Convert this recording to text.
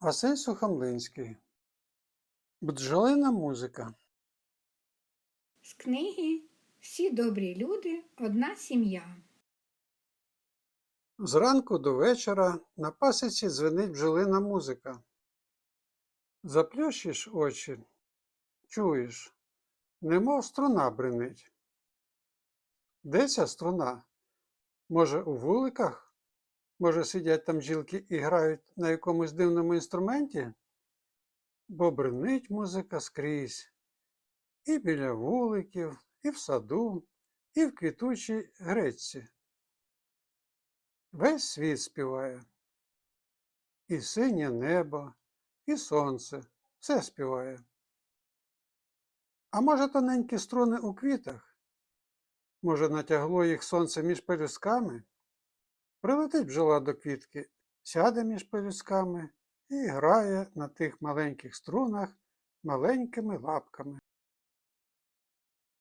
Василь Сухомлинський. Бджолина музика. З книги Всі добрі люди одна сім'я. Зранку до вечора на пасіці дзвенить бджолина музика. Заплющиш очі, чуєш, немов струна бренить. Де ця струна? Може, у вуликах? Може, сидять там жілки і грають на якомусь дивному інструменті? Бо бренить музика скрізь. І біля вуликів, і в саду, і в квітучій гречці. Весь світ співає. І синє небо, і сонце все співає. А може, тоненькі струни у квітах? Може, натягло їх сонце між пелюсками? Прилетить бджола до квітки, сяде між пелюсками і грає на тих маленьких струнах маленькими лапками.